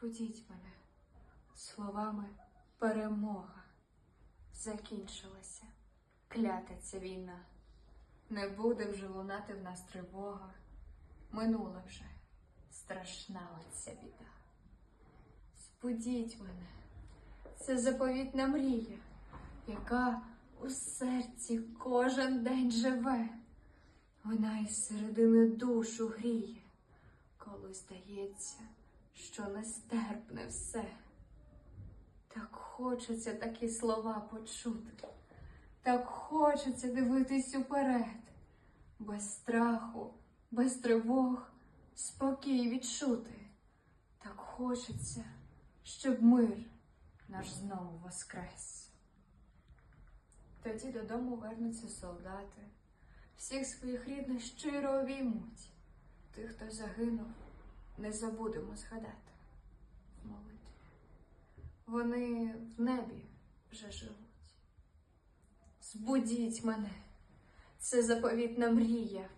Збудіть мене словами перемога. Закінчилася, клята ця війна. Не буде вже лунати в нас тривога. Минула вже страшна оця біда. Збудіть мене, це заповітна мрія, яка у серці кожен день живе. Вона із середини душу гріє, коли здається, що нестерпне все. Так хочеться такі слова почути, так хочеться дивитись уперед, без страху, без тривог, спокій відчути. Так хочеться, щоб мир наш знову воскрес. Тоді додому вернуться солдати, всіх своїх рідних щиро обіймуть. Тих, хто загинув, не забудемо згадати в молитві. Вони в небі вже живуть. Збудіть мене, це заповітна мрія,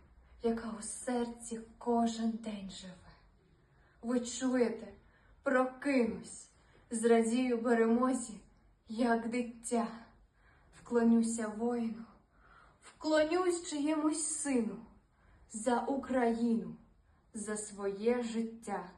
яка у серці кожен день живе. Ви чуєте, прокинусь, зрадію перемозі, як дитя. Вклонюся воїну, вклонюсь чиємусь сину за Україну, за своє життя.